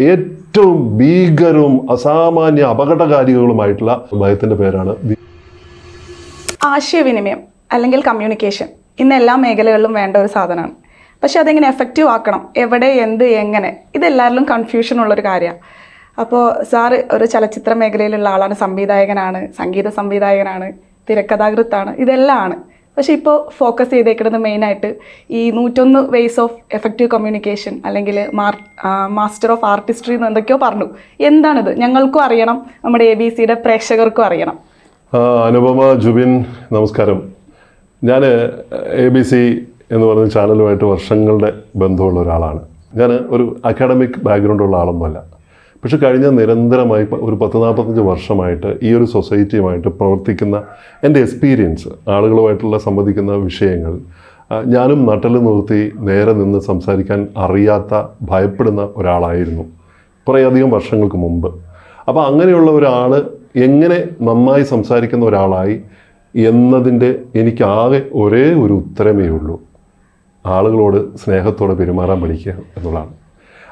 ഏറ്റവും ഭീകരവും അസാമാന്യ അപകടകാരികളുമായിട്ടുള്ള ഭയത്തിന്റെ പേരാണ് ആശയവിനിമയം അല്ലെങ്കിൽ കമ്മ്യൂണിക്കേഷൻ ഇന്ന് എല്ലാ മേഖലകളിലും വേണ്ട ഒരു സാധനമാണ്. പക്ഷെ അതെങ്ങനെ എഫക്റ്റീവ് ആക്കണം? എവിടെ എന്ത് എങ്ങനെ? ഇതെല്ലാവരിലും കൺഫ്യൂഷൻ ഉള്ളൊരു കാര്യമാണ് അപ്പോൾ സാറ് ഒരു ചലച്ചിത്ര മേഖലയിലുള്ള ആളാണ് സംവിധായകനാണ് സംഗീത സംവിധായകനാണ് തിരക്കഥാകൃത്താണ് ഇതെല്ലാം ആണ്. പക്ഷേ ഇപ്പോൾ ഫോക്കസ് ചെയ്തേക്കുന്നത് മെയിനായിട്ട് ഈ നൂറ്റൊന്ന് വേസ് ഓഫ് എഫക്റ്റീവ് കമ്മ്യൂണിക്കേഷൻ അല്ലെങ്കിൽ മാസ്റ്റർ ഓഫ് ആർട്ടിസ്ട്രി എന്ന് എന്തൊക്കെയോ പറഞ്ഞു. എന്താണിത്? ഞങ്ങൾക്കും അറിയണം. നമ്മുടെ എ ബി സിയുടെ പ്രേക്ഷകർക്കും അറിയണം. അനുപമ ജുബിൻ നമസ്കാരം. ഞാൻ എ ബി സി എന്ന് പറയുന്ന ചാനലുമായിട്ട് വർഷങ്ങളുടെ ബന്ധമുള്ള ഒരാളാണ്. ഞാൻ ഒരു അക്കാഡമിക് ബാക്ക്ഗ്രൗണ്ടുള്ള ആളൊന്നുമല്ല. പക്ഷെ കഴിഞ്ഞ നിരന്തരമായി ഒരു പത്ത് നാൽപ്പത്തഞ്ച് വർഷമായിട്ട് ഈ ഒരു സൊസൈറ്റിയുമായിട്ട് പ്രവർത്തിക്കുന്ന എന്റെ എക്സ്പീരിയൻസ് ആളുകളുമായിട്ടുള്ള സംവദിക്കുന്ന വിഷയങ്ങൾ ഞാനും നട്ടൽ നിർത്തി നേരെ നിന്ന് സംസാരിക്കാൻ അറിയാത്ത ഭയപ്പെടുന്ന ഒരാളായിരുന്നു കുറേയധികം വർഷങ്ങൾക്ക് മുമ്പ്. അപ്പോൾ അങ്ങനെയുള്ള ഒരാൾ എങ്ങനെ നന്നായി സംസാരിക്കുന്ന ഒരാളായി എന്നതിന്റെ എനിക്കാകെ ഒരേ ഒരു ഉത്തരമേ ഉള്ളൂ. ആളുകളോട് സ്നേഹത്തോടെ പെരുമാറാൻ പഠിക്കുക എന്നുള്ളതാണ്.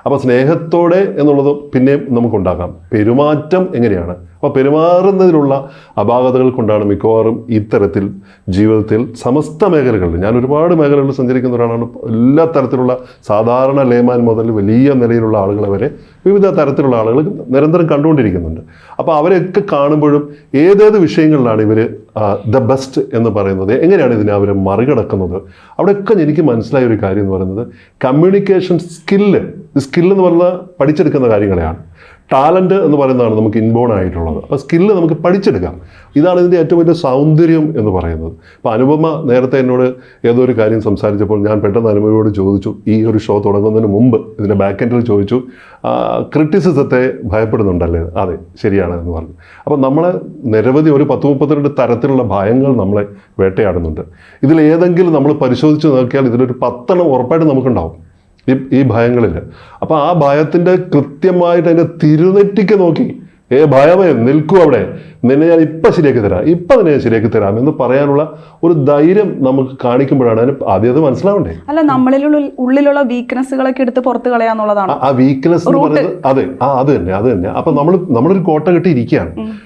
അപ്പോൾ സ്നേഹത്തോടെ എന്നുള്ളത് പിന്നെയും നമുക്കുണ്ടാകാം പെരുമാറ്റം എങ്ങനെയാണ്? അപ്പോൾ പെരുമാറുന്നതിലുള്ള അപാകതകൾ കൊണ്ടാണ് മിക്കവാറും ഇത്തരത്തിൽ ജീവിതത്തിൽ സമസ്ത മേഖലകളിൽ ഞാൻ ഒരുപാട് മേഖലകളിൽ സഞ്ചരിക്കുന്ന ഒരാളാണ് എല്ലാ തരത്തിലുള്ള സാധാരണ ലേമാൻ മുതൽ വലിയ നിലയിലുള്ള ആളുകളെ വരെ വിവിധ തരത്തിലുള്ള ആളുകൾ നിരന്തരം കണ്ടുകൊണ്ടിരിക്കുന്നുണ്ട്. അപ്പോൾ അവരെയൊക്കെ കാണുമ്പോഴും ഏതേത് വിഷയങ്ങളിലാണ് ഇവർ ദ ബെസ്റ്റ് എന്ന് പറയുന്നത് എങ്ങനെയാണ് ഇതിനെ അവർ മറികടക്കുന്നത്? അവിടെയൊക്കെ എനിക്ക് മനസ്സിലായ ഒരു കാര്യം എന്ന് പറയുന്നത് കമ്മ്യൂണിക്കേഷൻ സ്കില്ല് സ്കില്ല് എന്ന് പറഞ്ഞാൽ പഠിച്ചെടുക്കുന്ന കാര്യങ്ങളെയാണ്. ടാലന്റ് എന്ന് പറയുന്നതാണ് നമുക്ക് ഇൻബോൺ ആയിട്ടുള്ളത്. അപ്പോൾ സ്കില്ല് നമുക്ക് പഠിച്ചെടുക്കാം. ഇതാണ് ഇതിന്റെ ഏറ്റവും വലിയ സൗന്ദര്യം എന്ന് പറയുന്നത്. അപ്പോൾ അനുപമ നേരത്തെ എന്നോട് ഏതോ ഒരു കാര്യം സംസാരിച്ചപ്പോൾ ഞാൻ പെട്ടെന്ന് അനുപമയോട് ചോദിച്ചു ഈ ഒരു ഷോ തുടങ്ങുന്നതിന് മുമ്പ് ഇതിന്റെ ബാക്ക് എൻഡിൽ ചോദിച്ചു ക്രിറ്റിസിസത്തെ ഭയപ്പെടുന്നുണ്ടല്ലേ? അതെ ശരിയാണ് എന്ന് പറഞ്ഞു. അപ്പോൾ നമ്മൾ നിരവധി ഒരു പത്ത് മുപ്പത്തിരണ്ട് തരത്തിലുള്ള ഭയങ്ങൾ നമ്മളെ വേട്ടയാടുന്നുണ്ട്. ഇതിൽ ഏതെങ്കിലും നമ്മൾ പരിശോധിച്ച് നോക്കിയാൽ ഇതിലൊരു പത്തെണ്ണം ഉറപ്പായിട്ട് നമുക്കുണ്ടാവും. ഈ ഭയങ്ങളിൽ അപ്പോൾ ആ ഭയത്തിന്റെ കൃത്യമായിട്ട് അതിന്റെ തിരുനെറ്റിക്ക് നോക്കി. ഏ ഭയമേ നിൽക്കൂ അവിടെ. നിന്നെ ഞാൻ ഇപ്പം ശരിയാക്കി തരാം. ഇപ്പം നിന്നെ ഞാൻ ശരിയാക്കി തരാം എന്ന് പറയാനുള്ള ഒരു ധൈര്യം നമുക്ക് കാണിക്കുമ്പോഴാണ് അതിന് ആദ്യം അത് മനസ്സിലാവണ്ടേ? അല്ല നമ്മളിലുള്ള ഉള്ളിലുള്ള വീക്ക്നെസ്സുകളൊക്കെ എടുത്ത് പുറത്ത് കളയാന്നുള്ളതാണ്. ആ- വീക്ക്നെസ് എന്ന് പറയുന്നത് അതെ. ആ അത് തന്നെ അത് തന്നെ. അപ്പൊ നമ്മൾ നമ്മളൊരു കോട്ട കെട്ടി ഇരിക്കുകയാണ്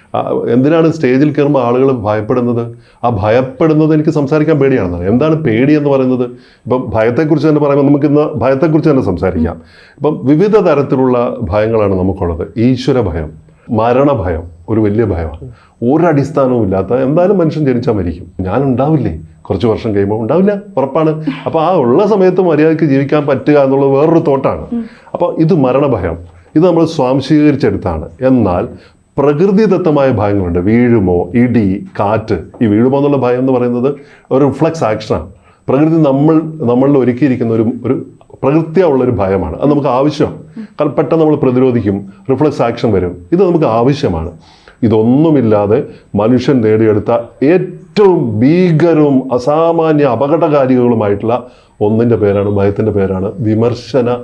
എന്തിനാണ് സ്റ്റേജിൽ കയറുമ്പോൾ ആളുകൾ ഭയപ്പെടുന്നത്? ആ ഭയപ്പെടുന്നത് എനിക്ക് സംസാരിക്കാൻ പേടിയാണെന്നാണ് എന്താണ് പേടി എന്ന് പറയുന്നത്? ഇപ്പം ഭയത്തെക്കുറിച്ച് തന്നെ പറയുമ്പോൾ നമുക്ക് ഇന്ന് ഭയത്തെക്കുറിച്ച് തന്നെ സംസാരിക്കാം. ഇപ്പം വിവിധ തരത്തിലുള്ള ഭയങ്ങളാണ് നമുക്കുള്ളത്. ഈശ്വര ഭയം. മരണഭയം ഒരു വലിയ ഭയമാണ്. ഒരടിസ്ഥാനവും ഇല്ലാത്ത എന്തായാലും മനുഷ്യൻ ജനിച്ചാൽ മരിക്കും. ഞാൻ ഉണ്ടാവില്ലേ കുറച്ച് വർഷം കഴിയുമ്പോൾ ഉണ്ടാവില്ല ഉറപ്പാണ്. അപ്പോൾ ആ ഉള്ള സമയത്ത് മര്യാദയ്ക്ക് ജീവിക്കാൻ പറ്റുക എന്നുള്ളത് വേറൊരു തോട്ടാണ്. അപ്പോൾ ഇത് മരണഭയം. ഇത് നമ്മൾ സ്വാംശീകരിച്ചെടുത്താണ്. എന്നാൽ പ്രകൃതിദത്തമായ ഭയങ്ങളുണ്ട്. വീഴുമോ ഇടി കാറ്റ് ഈ വീഴുമോ എന്നുള്ള ഭയം എന്ന് പറയുന്നത് ഒരു റിഫ്ലക്സ് ആക്ഷനാണ്. പ്രകൃതി നമ്മൾ നമ്മളിൽ ഒരുക്കിയിരിക്കുന്ന ഒരു ഒരു പ്രകൃതിയുള്ള ഒരു ഭയമാണ്. അത് നമുക്ക് ആവശ്യമാണ് കാരണം പെട്ടെന്ന് നമ്മൾ പ്രതിരോധിക്കും റിഫ്ലക്സ് ആക്ഷൻ വരും. ഇത് നമുക്ക് ആവശ്യമാണ്. ഇതൊന്നുമില്ലാതെ മനുഷ്യൻ നേടിയെടുത്ത ഏറ്റവും ഭീകരവും അസാമാന്യ അപകടകാരികളുമായിട്ടുള്ള ഒന്നിന്റെ പേരാണ് ഭയത്തിന്റെ പേരാണ് വിമർശന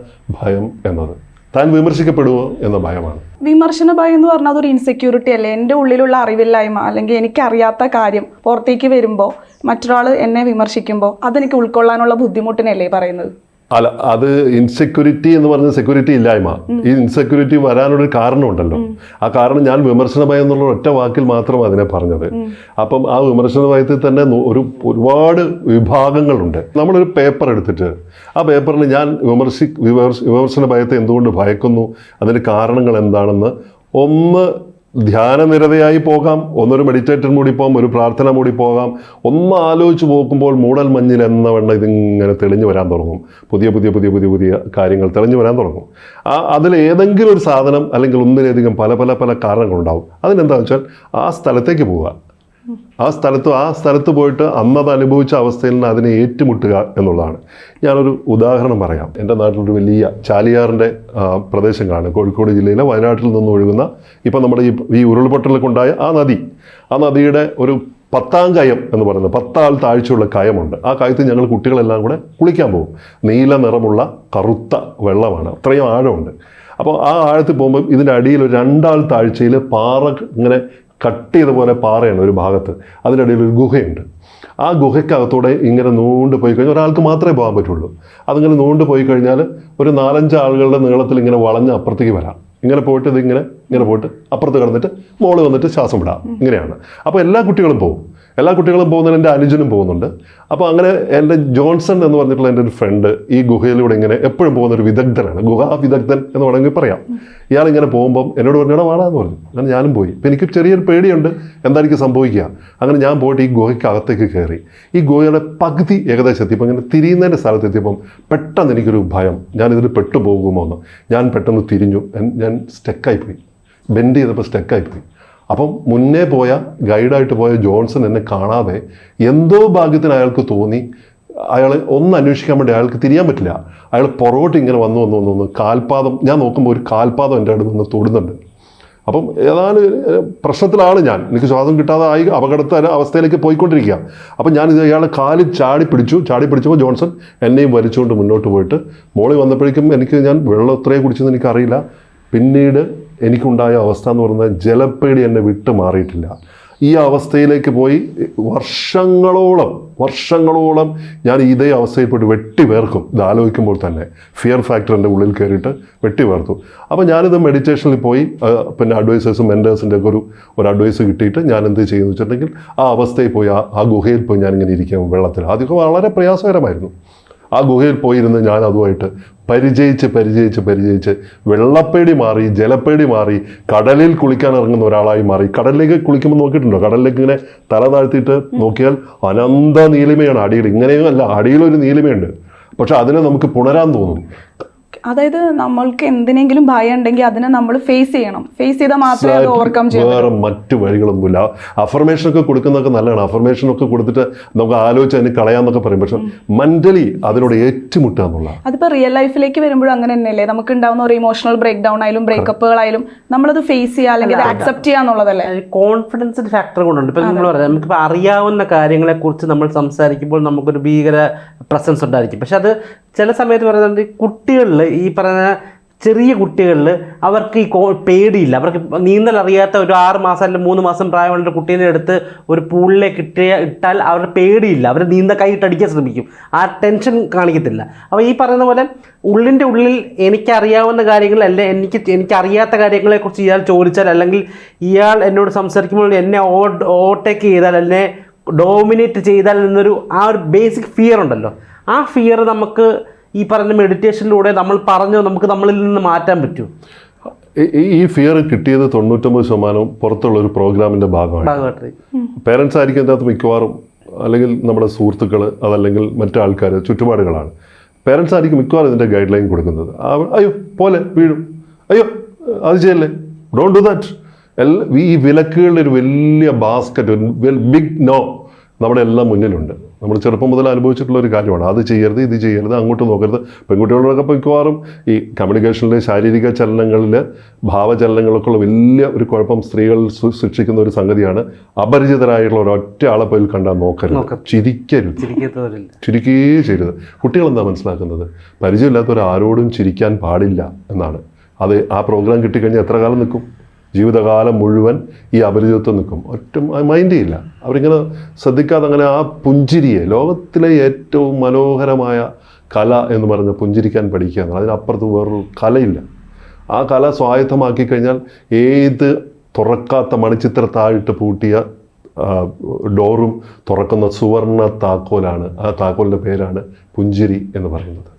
ഭയം എന്നത്. താൻ വിമർശിക്കപ്പെടുമോ എന്ന ഭയമാണ്. വിമർശന ഭയം എന്ന് പറഞ്ഞാൽ അതൊരു ഇൻസെക്യൂരിറ്റി അല്ലേ? എന്റെ ഉള്ളിലുള്ള അറിവില്ലായ്മ അല്ലെങ്കിൽ എനിക്കറിയാത്ത കാര്യം പുറത്തേക്ക് വരുമ്പോൾ മറ്റൊരാൾ എന്നെ വിമർശിക്കുമ്പോൾ അതെനിക്ക് ഉൾക്കൊള്ളാനുള്ള ബുദ്ധിമുട്ടിനല്ലേ പറയുന്നത്? അല്ല അത് ഇൻസെക്യൂരിറ്റി എന്ന് പറഞ്ഞ സെക്യൂരിറ്റി ഇല്ലായ്മ. ഈ ഇൻസെക്യൂരിറ്റി വരാനൊരു കാരണമുണ്ടല്ലോ. ആ കാരണം ഞാൻ വിമർശന ഭയം എന്നുള്ള ഒറ്റ വാക്കിൽ മാത്രം അതിനെ പറഞ്ഞത്. അപ്പം ആ വിമർശന ഭയത്തിൽ തന്നെ ഒരു ഒരുപാട് വിഭാഗങ്ങളുണ്ട്. നമ്മളൊരു പേപ്പർ എടുത്തിട്ട് ആ പേപ്പറിൽ ഞാൻ വിമർശി വിമർശ വിമർശന ഭയത്തെ എന്തുകൊണ്ട് ഭയക്കുന്നു അതിന്റെ കാരണങ്ങൾ എന്താണെന്ന് ഒന്ന് ധ്യാനനിരതയായി പോകാം ഒന്നൊരു മെഡിറ്റേറ്റർ മൂടി പോകാം ഒരു പ്രാർത്ഥന മൂടി പോകാം. ഒന്ന് ആലോചിച്ച് നോക്കുമ്പോൾ മൂടൽ മഞ്ഞിൽ എന്ന വണ്ണം ഇതിങ്ങനെ തെളിഞ്ഞു വരാൻ തുടങ്ങും. പുതിയ പുതിയ പുതിയ പുതിയ പുതിയ കാര്യങ്ങൾ തെളിഞ്ഞു വരാൻ തുടങ്ങും. ആ അതിൽ ഏതെങ്കിലും ഒരു സാധനം അല്ലെങ്കിൽ ഒന്നിലധികം പല പല പല കാരണങ്ങളുണ്ടാവും. അതിനെന്താണെന്ന് വെച്ചാൽ ആ സ്ഥലത്തേക്ക് പോവുക. ആ സ്ഥലത്ത് ആ സ്ഥലത്ത് പോയിട്ട് അന്നത് അനുഭവിച്ച അവസ്ഥയിൽ നിന്ന് അതിനെ ഏറ്റുമുട്ടുക എന്നുള്ളതാണ്. ഞാനൊരു ഉദാഹരണം പറയാം. എന്റെ നാട്ടിലൊരു വലിയ ചാലിയാറിന്റെ പ്രദേശം കാണും കോഴിക്കോട് ജില്ലയിലെ വയനാട്ടിൽ നിന്ന് ഒഴുകുന്ന ഇപ്പം നമ്മുടെ ഈ ഈ ഉരുൾപൊട്ടലൊക്കെ ഉണ്ടായ ആ നദി. ആ നദിയുടെ ഒരു പത്താം കയം എന്ന് പറയുന്നത് പത്താൾ താഴ്ചയുള്ള കയമുണ്ട്. ആ കയത്തിൽ ഞങ്ങൾ കുട്ടികളെല്ലാം കൂടെ കുളിക്കാൻ പോകും. നീല നിറമുള്ള കറുത്ത വെള്ളമാണ്. അത്രയും ആഴമുണ്ട്. അപ്പോൾ ആ ആഴത്തിൽ പോകുമ്പോൾ ഇതിന്റെ അടിയിൽ രണ്ടാൾ താഴ്ചയിൽ പാറ ഇങ്ങനെ കട്ട് ചെയ്ത പോലെ പാറയാണ് ഒരു ഭാഗത്ത്. അതിനിടയിൽ ഒരു ഗുഹയുണ്ട്. ആ ഗുഹയ്ക്കകത്തൂടെ ഇങ്ങനെ നൂണ്ട് പോയി കഴിഞ്ഞാൽ ഒരാൾക്ക് മാത്രമേ പോകാൻ പറ്റുള്ളൂ. അതിങ്ങനെ നൂണ്ട് പോയി കഴിഞ്ഞാൽ ഒരു നാലഞ്ച് ആളുകളുടെ നീളത്തിൽ ഇങ്ങനെ വളഞ്ഞ് അപ്പുറത്തേക്ക് വരാം. ഇങ്ങനെ പോയിട്ട് ഇതിങ്ങനെ ഇങ്ങനെ പോയിട്ട് അപ്പുറത്ത് കിടന്നിട്ട് മോൾ വന്നിട്ട് ശ്വാസം വിടാം. ഇങ്ങനെയാണ്. അപ്പോൾ എല്ലാ കുട്ടികളും പോകും എല്ലാ കുട്ടികളും പോകുന്നതിന് എന്റെ അനുജനും പോകുന്നുണ്ട്. അപ്പോൾ അങ്ങനെ എന്റെ ജോൺസൺ എന്ന് പറഞ്ഞിട്ടുള്ള എന്റെ ഒരു ഫ്രണ്ട് ഈ ഗുഹയിലൂടെ ഇങ്ങനെ എപ്പോഴും പോകുന്ന ഒരു വിദഗ്ധനാണ്. ഗുഹാ വിദഗ്ധൻ എന്ന് വേണമെങ്കിൽ പറയാം. ഇയാൾ ഇങ്ങനെ പോകുമ്പം എന്നോട് പറഞ്ഞാൽ വാടാന്ന് പറഞ്ഞു. അങ്ങനെ ഞാനും പോയി. അപ്പം എനിക്ക് ചെറിയൊരു പേടിയുണ്ട്. എന്തായിരിക്കും സംഭവിക്കുക? അങ്ങനെ ഞാൻ പോയിട്ട് ഈ ഗുഹയ്ക്കകത്തേക്ക് കയറി. ഈ ഗുഹയുടെ പകുതി ഏകദേശം എത്തിയപ്പോൾ ഇങ്ങനെ തിരിയുന്നതിന്റെ സ്ഥലത്ത് എത്തിയപ്പം പെട്ടെന്ന് എനിക്കൊരു ഭയം. ഞാൻ ഇതിൽ പെട്ടുപോകുമോ എന്ന് ഞാൻ പെട്ടെന്ന് തിരിഞ്ഞു. ഞാൻ ഞാൻ സ്റ്റക്കായിപ്പോയി ബെൻഡ് ചെയ്തപ്പോൾ സ്റ്റക്കായിപ്പോയി. അപ്പം മുന്നേ പോയ ഗൈഡായിട്ട് പോയ ജോൺസൺ എന്നെ കാണാതെ എന്തോ ഭാഗ്യത്തിന് അയാൾക്ക് തോന്നി. അയാൾ ഒന്ന് അന്വേഷിക്കാൻ വേണ്ടി അയാൾക്ക് തിരിയാൻ പറ്റില്ല. അയാൾ പുറകോട്ട് ഇങ്ങനെ വന്നു വന്നു വന്നു വന്നു. കാൽപാദം ഞാൻ നോക്കുമ്പോൾ ഒരു കാൽപാദം എന്റെ അടുത്ത് നിന്ന് തൊടുന്നുണ്ട്. അപ്പം ഏതാണ്ട് പ്രശ്നത്തിലാണ് ഞാൻ. എനിക്ക് ശ്വാസം കിട്ടാതെ ആയി അപകടത്തെ അവസ്ഥയിലേക്ക് പോയിക്കൊണ്ടിരിക്കുക അപ്പം ഞാൻ ഇത് അയാളെ കാലിൽ ചാടി പിടിച്ചു. ചാടി പിടിച്ചപ്പോൾ ജോൺസൺ എന്നെയും വലിച്ചുകൊണ്ട് മുന്നോട്ട് പോയിട്ട് മോളി വന്നപ്പോഴേക്കും എനിക്ക് ഞാൻ വെള്ളം എത്രയും കുടിച്ചെന്ന് എനിക്കറിയില്ല. പിന്നീട് എനിക്കുണ്ടായ അവസ്ഥ എന്ന് പറയുന്നത് ജലപ്പേടി എന്നെ വിട്ടു മാറിയിട്ടില്ല. ഈ അവസ്ഥയിലേക്ക് പോയി വർഷങ്ങളോളം വർഷങ്ങളോളം ഞാൻ ഇതേ അവസ്ഥയിൽപ്പെട്ട് വെട്ടി വേർക്കും. ഇത് ആലോചിക്കുമ്പോൾ തന്നെ ഫിയർ ഫാക്ടർ എന്റെ ഉള്ളിൽ കയറിയിട്ട് വെട്ടി വേർത്തു. അപ്പോൾ ഞാനിത് മെഡിറ്റേഷനിൽ പോയി പിന്നെ അഡ്വൈസേഴ്സും മെന്റേഴ്സിന്റെ ഒക്കെ ഒരു ഒരു അഡ്വൈസ് കിട്ടിയിട്ട് ഞാൻ എന്ത് ചെയ്യുന്നു വെച്ചിട്ടുണ്ടെങ്കിൽ ആ അവസ്ഥയിൽ പോയി ആ ഗുഹയിൽ പോയി ഞാനിങ്ങനെ ഇരിക്കും വെള്ളത്തിൽ. ആദ്യമൊക്കെ വളരെ പ്രയാസകരമായിരുന്നു. ആ ഗുഹയിൽ പോയിരുന്ന് ഞാൻ അതുമായിട്ട് പരിചയിച്ച് പരിചയിച്ച് പരിചയിച്ച് വെള്ളപ്പേടി മാറി ജലപ്പേടി മാറി കടലിൽ കുളിക്കാൻ ഇറങ്ങുന്ന ഒരാളായി മാറി. കടലിലേക്ക് കുളിക്കുമ്പോൾ നോക്കിയിട്ടുണ്ടോ? കടലിലേക്ക് ഇങ്ങനെ തല താഴ്ത്തിയിട്ട് നോക്കിയാൽ അനന്ത നീലിമയാണ് അടിയിൽ. ഇങ്ങനെയും അല്ല അടിയിലൊരു നീലിമയുണ്ട്. പക്ഷെ അതിനെ നമുക്ക് പുണരാൻ തോന്നും. അതായത് നമ്മൾക്ക് എന്തിനെങ്കിലും ഭയം ഉണ്ടെങ്കിൽ അതിനെ നമ്മൾ ഫേസ് ചെയ്യണം. ഫേസ് ചെയ്താൽ മാത്രമേ അത് ഓവർകം ചെയ്യാൻ വേറെ മറ്റു വഴികളൊന്നുമില്ല. അഫർമേഷൻ ഒക്കെ കൊടുക്കുന്നതൊക്കെ നല്ലതാണ്. അഫർമേഷൻ ഒക്കെ കൊടുത്തിട്ട് നമുക്ക് ആലോചിച്ച് അതിന് കളയാന്നൊക്കെ പറയും. പക്ഷെ മെന്റലി അതിനോട് ഏറ്റുമുട്ടുക എന്നുള്ള അതിപ്പോൾ റിയൽ ലൈഫിലേക്ക് വരുമ്പോഴും അങ്ങനെ തന്നെയല്ലേ? നമുക്ക് ഉണ്ടാവുന്ന ഒരു ഇമോഷണൽ ബ്രേക്ക് ഡൗൺ ആയാലും ബ്രേക്കപ്പുകളായാലും നമ്മളത് ഫേസ് ചെയ്യുക അല്ലെങ്കിൽ അക്സെപ്റ്റ് ചെയ്യുക എന്നുള്ളതല്ലേ? Confidence factor കൊണ്ടുണ്ട്. ഇപ്പം നമ്മൾ പറയാം നമുക്ക് അറിയാവുന്ന കാര്യങ്ങളെ കുറിച്ച് നമ്മൾ സംസാരിക്കുമ്പോൾ നമുക്കൊരു ഭീകര പ്രസൻസ് ഉണ്ടായിരിക്കും. പക്ഷെ അത് ചില സമയത്ത് പറയുന്നത് കുട്ടികളിൽ ഈ പറയുന്ന ചെറിയ കുട്ടികളിൽ അവർക്ക് ഈ പേടിയില്ല. അവർക്ക് നീന്തൽ അറിയാത്ത ഒരു ആറ് മാസം അല്ലെങ്കിൽ മൂന്ന് മാസം പ്രായമുള്ള കുട്ടീനെ എടുത്ത് ഒരു പൂളിലേക്ക് ഇട്ടിയ ഇട്ടാൽ അവരുടെ പേടിയില്ല. അവർ നീന്ത കൈയിട്ടടിക്കാൻ ശ്രമിക്കും. ആ ടെൻഷൻ കാണിക്കത്തില്ല. അപ്പോൾ ഈ പറയുന്ന പോലെ ഉള്ളിന്റെ ഉള്ളിൽ എനിക്കറിയാവുന്ന കാര്യങ്ങൾ അല്ലെ എനിക്ക് എനിക്കറിയാത്ത കാര്യങ്ങളെക്കുറിച്ച് ഇയാൾ ചോദിച്ചാൽ അല്ലെങ്കിൽ ഇയാൾ എന്നോട് സംസാരിക്കുമ്പോൾ എന്നെ ഓവർടേക്ക് ചെയ്താൽ എന്നെ ഡോമിനേറ്റ് ചെയ്താൽ എന്നൊരു ആ ഒരു ബേസിക് ഫിയർ ഉണ്ടല്ലോ. ആ ഫിയർ നമുക്ക് ഈ പറഞ്ഞ മെഡിറ്റേഷനിലൂടെ നമ്മൾ പറഞ്ഞു നമുക്ക് നമ്മളിൽ നിന്ന് മാറ്റാൻ പറ്റും. ഈ- ഫിയർ കിട്ടിയത് തൊണ്ണൂറ്റൊമ്പത് ശതമാനവും പുറത്തുള്ള ഒരു പ്രോഗ്രാമിന്റെ ഭാഗമാണ്. പേരൻസ് ആയിരിക്കും അതിനകത്ത് മിക്കവാറും അല്ലെങ്കിൽ നമ്മുടെ സുഹൃത്തുക്കൾ അതല്ലെങ്കിൽ മറ്റാൾക്കാർ ചുറ്റുപാടുകളാണ്. പേരൻസ് ആയിരിക്കും മിക്കവാറും ഇതിന്റെ ഗൈഡ് ലൈൻ കൊടുക്കുന്നത് അയ്യോ പോലെ വീഴും. അയ്യോ അത് ചെയ്യല്ലേ? ഡോണ്ട് ഡു ദാറ്റ് എല്ലാ ഈ വിലക്കുകളുടെ ഒരു വലിയ ബാസ്ക്കറ്റ് ഒരു ബിഗ് നോ നമ്മുടെ എല്ലാം മുന്നിലുണ്ട്. നമ്മൾ ചെറുപ്പം മുതൽ അനുഭവിച്ചിട്ടുള്ള ഒരു കാര്യമാണ്. അത് ചെയ്യരുത് ഇത് ചെയ്യരുത് അങ്ങോട്ട് നോക്കരുത്. പെൺകുട്ടികളോടൊക്കെ മിക്കവാറും ഈ കമ്മ്യൂണിക്കേഷനിലെ ശാരീരിക ചലനങ്ങളിൽ ഭാവചലനങ്ങളൊക്കെ ഉള്ള വലിയ ഒരു കുഴപ്പം സ്ത്രീകൾ ശിക്ഷിക്കുന്ന സൃഷ്ടിക്കുന്ന ഒരു സംഗതിയാണ്. അപരിചിതരായിട്ടുള്ള ഒരൊറ്റ ആളെ പോയി കണ്ടാൽ നോക്കരുത്. ചിരിക്കരുത്. ചിരിക്കേ ചിരിക്കുകയേ ചെയ്യരുത്. കുട്ടികളെന്താ മനസ്സിലാക്കുന്നത്? പരിചയമില്ലാത്തവരാരോടും ചിരിക്കാൻ പാടില്ല എന്നാണ്. അത് ആ പ്രോഗ്രാം കിട്ടിക്കഴിഞ്ഞാൽ എത്ര കാലം നിൽക്കും? ജീവിതകാലം മുഴുവൻ ഈ അപരിചിതത്വം നിൽക്കും. ഒറ്റ മൈൻഡ് ചെയ്യില്ല അവരിങ്ങനെ ശ്രദ്ധിക്കാതെ അങ്ങനെ ആ പുഞ്ചിരിയെ ലോകത്തിലെ ഏറ്റവും മനോഹരമായ കല എന്ന് പറഞ്ഞ പുഞ്ചിരിക്കാൻ പഠിക്കുക എന്നാണ് അതിനപ്പുറത്ത് വേറൊരു കലയില്ല. ആ കല സ്വായത്തമാക്കി കഴിഞ്ഞാൽ ഏത് തുറക്കാത്ത മണിച്ചിത്രത്താഴിട്ട് പൂട്ടിയ ഡോറും തുറക്കുന്ന സുവർണ താക്കോലാണ് ആ താക്കോലിന്റെ പേരാണ് പുഞ്ചിരി എന്ന് പറയുന്നത്.